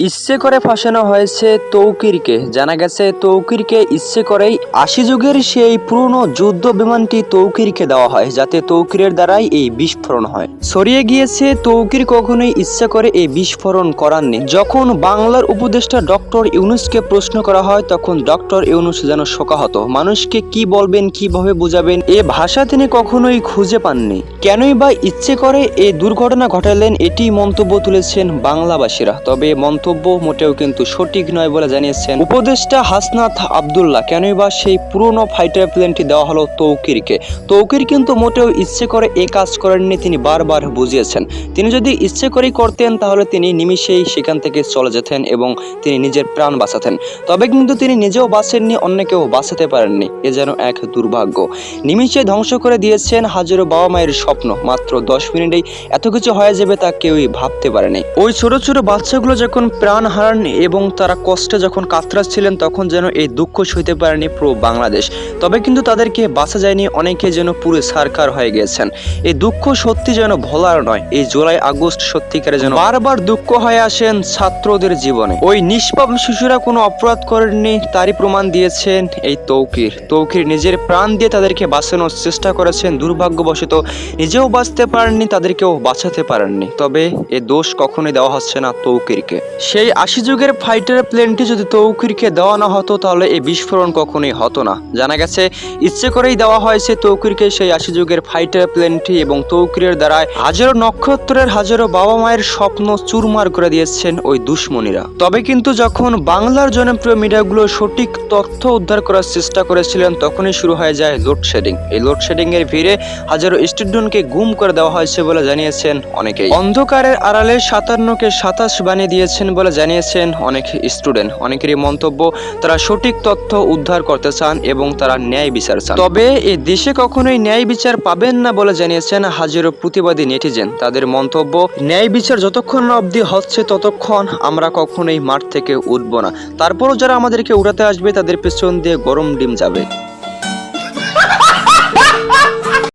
ইচ্ছে করে ফাঁসানো হয়েছে তৌকিরকে। জানা গেছে, তৌকিরকে ইচ্ছে করেই আশি যুগের সেই পুরনো যুদ্ধ বিমানটি তৌকিরকে দেওয়া হয়, যাতে তৌকিরের দ্বারাই এই বিস্ফোরণ হয়। ছড়িয়ে গিয়েছে, তৌকির কখনোই ইচ্ছা করে এই বিস্ফোরণ করাননি। যখন বাংলার উপদেষ্টা ডক্টর ইউনুসকে প্রশ্ন করা হয়, তখন ডক্টর ইউনুস যেন শোকাহত। মানুষকে কি বলবেন, কীভাবে বুঝাবেন, এ ভাষা তিনি কখনোই খুঁজে পাননি। কেনই বা ইচ্ছে করে এই দুর্ঘটনা ঘটালেন, এটি মন্তব্য তুলেছেন বাংলাবাসীরা। তবে মন্তব্য মোটেও কিন্তু সঠিক নয় বলে জানিয়েছেন উপদেষ্টা হাসনাত আবদুল্লাহ। কেনই বা সেই পুরনো ফাইটার প্লেনটি দেওয়া হলো তৌকিরকে? তৌকির কিন্তু মোটেও ইচ্ছে করে এ কাজ করেননি তিনি বারবার বুঝিয়েছেন। তিনি যদি ইচ্ছে করেই করতেন তাহলে তিনি নিমিষেই সেখান থেকে চলে যেতেন এবং তিনি নিজের প্রাণ বাঁচাতেন। তবে কিন্তু তিনি নিজেও বাঁচেননি অন্যকেও বাঁচাতে পারেননি। এ যেন এক দুর্ভাগ্য। নিমিষে ধ্বংস করে দিয়েছেন হাজারো বাবা মায়ের স্বপ্ন। মাত্র দশ মিনিটেই এত কিছু হয়ে যাবে তা কেউই ভাবতে পারেনি। ওই ছোট ছোট বাচ্চাগুলো যখন প্রাণ হারান এবং তারা কষ্টে যখন কাতরাচ্ছিলেন তখন যেন এই দুঃখ সইতে পারেনি পুরো বাংলাদেশ। তবে কিন্তু তাদেরকে বাঁচা যায়নি, অনেকে যেন পুরো সারকার হয়ে গিয়েছেন এই দুঃখ সত্যি যেন ভোলার নয়, এই জুলাই আগস্ট সত্যিকারে যেন বারবার দুঃখ হয়ে আসেন ছাত্রদের জীবনে। ওই নিষ্পাপ শিশুরা কোনো অপরাধ করেননি, তারই প্রমাণ দিয়েছেন এই তৌকির। তৌকির নিজের প্রাণ দিয়ে তাদেরকে বাঁচানোর চেষ্টা করেছেন, দুর্ভাগ্যবশত নিজেও বাঁচতে পারেননি, তাদেরকেও বাঁচাতে পারেননি। তবে এ দোষ কখনোই দেওয়া হচ্ছে না তৌকিরকে। সেই আশি যুগের ফাইটার প্লেনটি যদি তৌকিরকে দেওয়া না হতো, তাহলে এই বিস্ফোরণ কখনোই হতো না। জানা গেছে, ইচ্ছে করেই দেওয়া হয়েছে তৌকিরকে সেই আশি যুগের ফাইটার প্লেনটি এবং তৌকিরের দ্বারায় হাজারো নক্ষত্রের হাজারো বাবা মায়ের স্বপ্ন চুরমার করে দিয়েছেন ওই দুশ্মনীরা। তবে কিন্তু যখন বাংলার জনপ্রিয় মিডিয়াগুলো সঠিক তথ্য উদ্ধার করার চেষ্টা করেছিলেন, তখনই শুরু হয়ে যায় লোডশেডিং এই লোডশেডিং এর ভিড়ে হাজারো স্টুডেন্টকে গুম করে দেওয়া হয়েছে বলে জানিয়েছেন অনেকেই। অন্ধকারের আড়ালে সাতান্নকে সাতাশ বানিয়ে দিয়েছেন বলে জানিয়েছেন অনেক স্টুডেন্ট। অনেকেরই মন্তব্য, তারা সঠিক তথ্য উদ্ধার করতে চান এবং তারা ন্যায় বিচার চান। তবে এ দেশে কখনোই ন্যায় বিচার পাবেন না বলে জানিয়েছেন হাজিরো প্রতিবাদী নেটিজেন। তাদের মন্তব্য, ন্যায় বিচার যতক্ষণ না অবধি হচ্ছে ততক্ষণ আমরা কখনোই মাঠ থেকে উঠব না। তারপরও যারা আমাদেরকে উড়াতে আসবে, তাদের পেছন দিয়ে গরম ডিম যাবে।